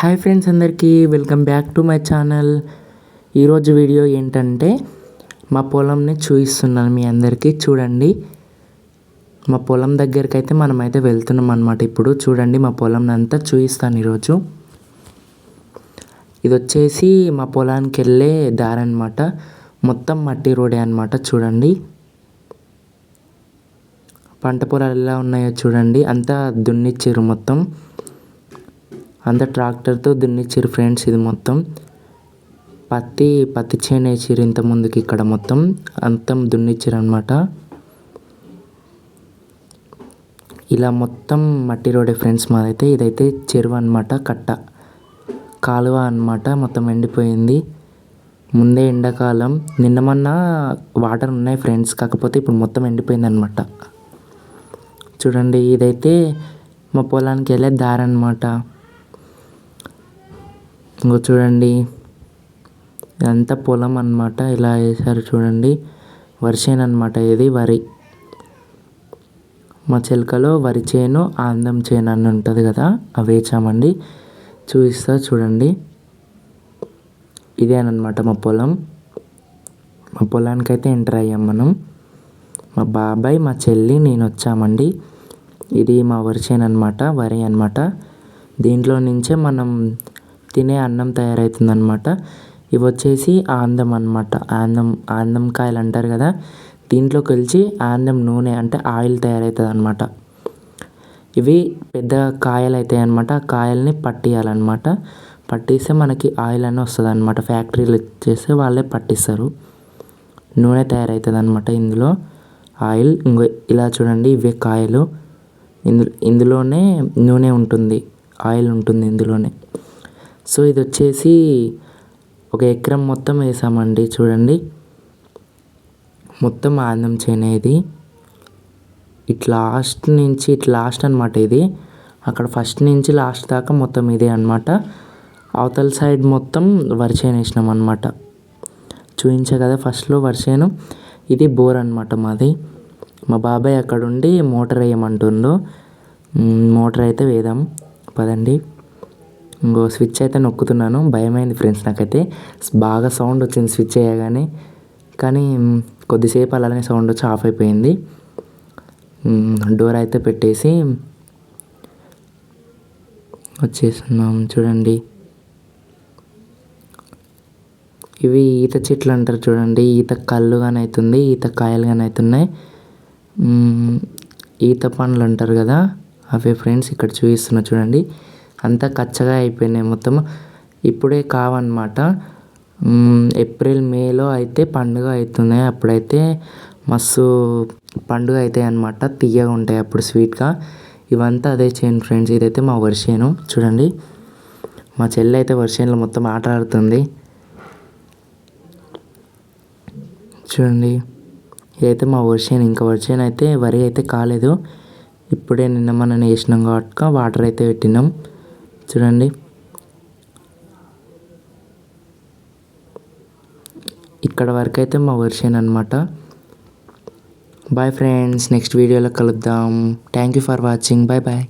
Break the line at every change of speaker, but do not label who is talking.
Hi friends అందరికీ welcome back to my channel ఈరోజు video ఏంటంటే మా పొలంని చూపిస్తున్నాను మీ అందరికీ. చూడండి మా పొలం దగ్గరికి అయితే మనమైతే వెళ్తున్నాం అనమాట ఇప్పుడు చూడండి మా పొలం అంతా చూపిస్తాను ఈరోజు. ఇది వచ్చేసి మా పొలానికి వెళ్ళే దారి అనమాట మొత్తం మట్టి రోడే అనమాట చూడండి. పంట పొలాలు ఎలా ఉన్నాయో చూడండి. అంతా దున్నిచ్చారు మొత్తం. అంతా ట్రాక్టర్తో దున్నిచ్చారు ఫ్రెండ్స్ ఇది మొత్తం. పత్తి పత్తి చేను వేసిర్రు ఇంత ముందుకి ఇక్కడ మొత్తం అంతం దున్నిచ్చారు అనమాట ఇలా మొత్తం మట్టి రోడే ఫ్రెండ్స్ మాదైతే ఇదైతే చెరువు అనమాట కట్ట. కాలువ అనమాట మొత్తం ఎండిపోయింది. ముందే ఎండాకాలం. నిన్న మొన్న వాటర్ ఉన్నాయి ఫ్రెండ్స్ కాకపోతే ఇప్పుడు మొత్తం ఎండిపోయింది అనమాట చూడండి ఇదైతే మా పొలానికి వెళ్ళే దారి అనమాట ఇంకో చూడండి. ఇదంతా పొలం అనమాట ఇలా వేశారు చూడండి. వరి అనమాట ఇది వరి. మా చిలకలో వరి చేను ఆందం చేను అని ఉంటుంది కదా అవి వేసామండి. చూపిస్తా చూడండి. ఇదేనమాట మా పొలం. మా పొలానికి అయితే ఎంటర్ అయ్యాం మనం. మా బాబాయ్ మా చెల్లి నేను వచ్చామండి. ఇది మా వరి చేను అనమాట వరి అనమాట దీంట్లో నుంచే మనం తినే అన్నం తయారవుతుంది అనమాట ఇవి వచ్చేసి ఆందం అనమాట ఆందం ఆందం కాయలు అంటారు కదా దీంట్లో కలిసి ఆందం నూనె అంటే ఆయిల్ తయారవుతుంది అనమాట ఇవి పెద్ద కాయలు అవుతాయి అనమాట ఆ కాయల్ని పట్టియాలన్నమాట. పట్టిస్తే మనకి ఆయిల్ అని వస్తుంది అనమాట ఫ్యాక్టరీలు చేస్తే వాళ్ళే పట్టిస్తారు. నూనె తయారవుతుంది అనమాట ఇందులో. ఆయిల్ ఇంకో ఇలా చూడండి ఇవే కాయలు. ఇందు ఇందులోనే నూనె ఉంటుంది. ఆయిల్ ఉంటుంది ఇందులోనే. సో ఇది వచ్చేసి ఒక ఎకరం మొత్తం వేసామండి చూడండి. మొత్తం ఆనందం చేనే ఇది. లాస్ట్ నుంచి ఇటు లాస్ట్ అనమాట ఇది. అక్కడ ఫస్ట్ నుంచి లాస్ట్ దాకా మొత్తం ఇదే అనమాట అవతల సైడ్ మొత్తం వరిచేను వేసినాం అనమాట చూపించే కదా ఫస్ట్లో వరిచేను ఇది బోర్ అనమాట మాది. మా బాబాయ్ అక్కడ ఉండి మోటార్ వేయమంటుండు. మోటార్ అయితే వేదాం పదండి. ఇంకో స్విచ్ అయితే నొక్కుతున్నాను. భయమైంది ఫ్రెండ్స్ నాకైతే. బాగా సౌండ్ వచ్చింది స్విచ్ వేయగానే కానీ కొద్దిసేపు అలానే సౌండ్ వచ్చి ఆఫ్ అయిపోయింది. డోర్ అయితే పెట్టేసి వచ్చేస్తున్నాం చూడండి. ఇవి ఈత చెట్లు అంటారు చూడండి. ఈత కళ్ళు కానీ అవుతుంది ఈత కాయలు కానీ అవుతున్నాయి ఈత పండ్లు అంటారు కదా. అవే ఫ్రెండ్స్ ఇక్కడ చూపిస్తున్నా చూడండి. అంతా కచ్చగా అయిపోయినాయి మొత్తం. ఇప్పుడే కావన్నమాట. ఏప్రిల్ మేలో అయితే పండుగ అవుతున్నాయి అప్పుడైతే మస్తు పండుగ అవుతాయి అన్నమాట తీయగా ఉంటాయి అప్పుడు స్వీట్గా. ఇవంతా అదే చేను ఫ్రెండ్స్. ఇదైతే మా వర్షేను. చూడండి. మా చెల్లి అయితే వర్షంలో మొత్తం ఆట ఆడుతుంది చూడండి. ఇదైతే మా వర్షం ఇంకా వర్షం అయితే వరి అయితే కాలేదు. ఇప్పుడే నిన్న మనం వేసినాం కాబట్టి వాటర్ అయితే పెట్టినాం. చూడండి. ఇక్కడ వరకు అయితే మా వర్షన్ అనమాట బాయ్ ఫ్రెండ్స్ నెక్స్ట్ వీడియోలో కలుద్దాం. Thank you for watching bye bye